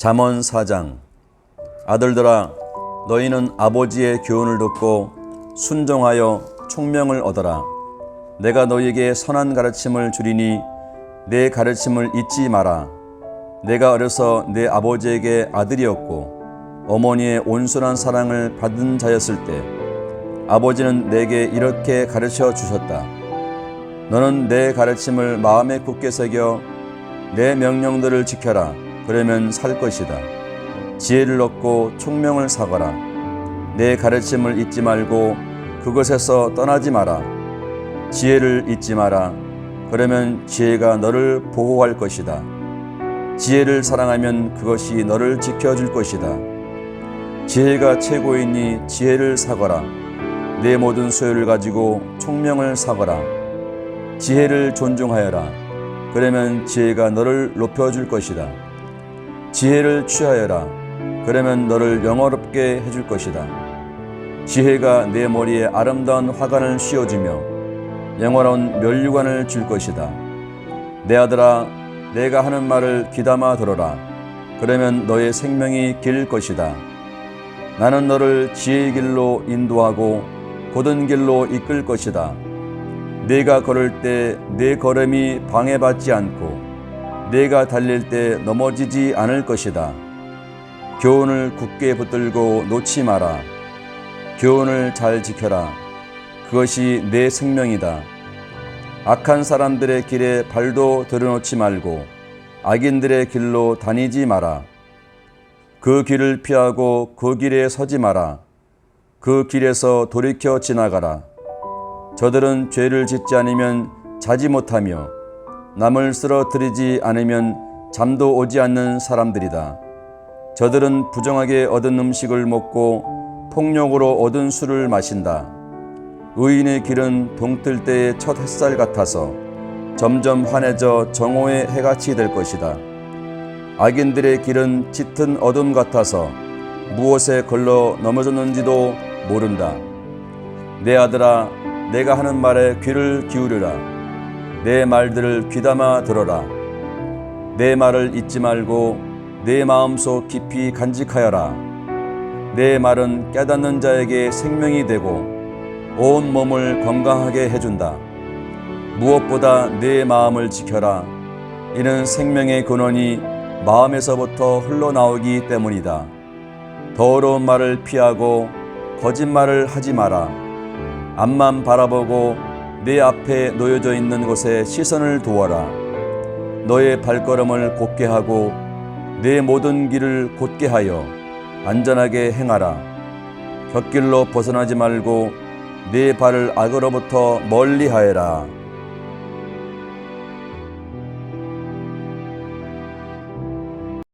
잠언 4장 아들들아 너희는 아버지의 교훈을 듣고 순종하여 총명을 얻어라. 내가 너희에게 선한 가르침을 주리니 내 가르침을 잊지 마라. 내가 어려서 내 아버지에게 아들이었고 어머니의 온순한 사랑을 받은 자였을 때 아버지는 내게 이렇게 가르쳐 주셨다. 너는 내 가르침을 마음에 굳게 새겨 내 명령들을 지켜라 그러면 살 것이다. 지혜를 얻고 총명을 사거라. 내 가르침을 잊지 말고 그것에서 떠나지 마라. 지혜를 잊지 마라. 그러면 지혜가 너를 보호할 것이다. 지혜를 사랑하면 그것이 너를 지켜줄 것이다. 지혜가 최고이니 지혜를 사거라. 내 모든 소유를 가지고 총명을 사거라. 지혜를 존중하여라. 그러면 지혜가 너를 높여줄 것이다. 지혜를 취하여라. 그러면 너를 영화롭게 해줄 것이다. 지혜가 내 머리에 아름다운 화관을 씌워주며 영화로운 면류관을 줄 것이다. 내 아들아, 내가 하는 말을 귀담아 들어라. 그러면 너의 생명이 길 것이다. 나는 너를 지혜의 길로 인도하고 곧은 길로 이끌 것이다. 네가 걸을 때 내 걸음이 방해받지 않고 내가 달릴 때 넘어지지 않을 것이다. 교훈을 굳게 붙들고 놓지 마라. 교훈을 잘 지켜라. 그것이 내 생명이다. 악한 사람들의 길에 발도 들여놓지 말고 악인들의 길로 다니지 마라. 그 길을 피하고 그 길에 서지 마라. 그 길에서 돌이켜 지나가라. 저들은 죄를 짓지 않으면 자지 못하며 남을 쓰러뜨리지 않으면 잠도 오지 않는 사람들이다. 저들은 부정하게 얻은 음식을 먹고 폭력으로 얻은 술을 마신다. 의인의 길은 동뜰 때의 첫 햇살 같아서 점점 환해져 정오의 해같이 될 것이다. 악인들의 길은 짙은 어둠 같아서 무엇에 걸러 넘어졌는지도 모른다. 내 아들아, 내가 하는 말에 귀를 기울여라. 내 말들을 귀담아 들어라. 내 말을 잊지 말고 내 마음속 깊이 간직하여라. 내 말은 깨닫는 자에게 생명이 되고 온 몸을 건강하게 해준다. 무엇보다 내 마음을 지켜라. 이는 생명의 근원이 마음에서부터 흘러나오기 때문이다. 더러운 말을 피하고 거짓말을 하지 마라. 앞만 바라보고 내 앞에 놓여져 있는 곳에 시선을 두어라. 너의 발걸음을 곧게 하고 내 모든 길을 곧게 하여 안전하게 행하라. 곁길로 벗어나지 말고 내 발을 악으로부터 멀리 하여라.